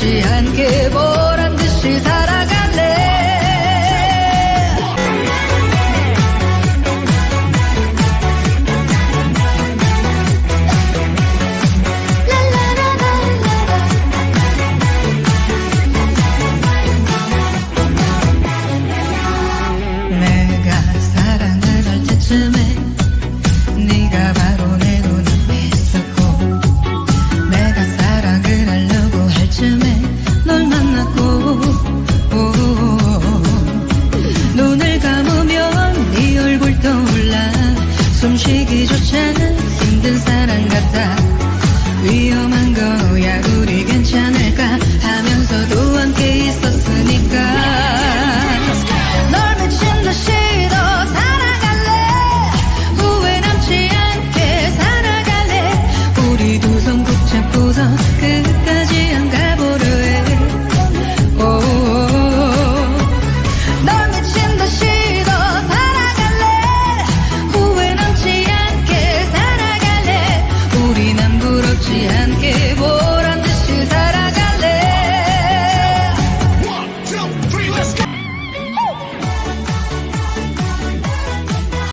멈추지 않게 보란 듯이 살아갈래. 내가 사랑을 할 때쯤에 चला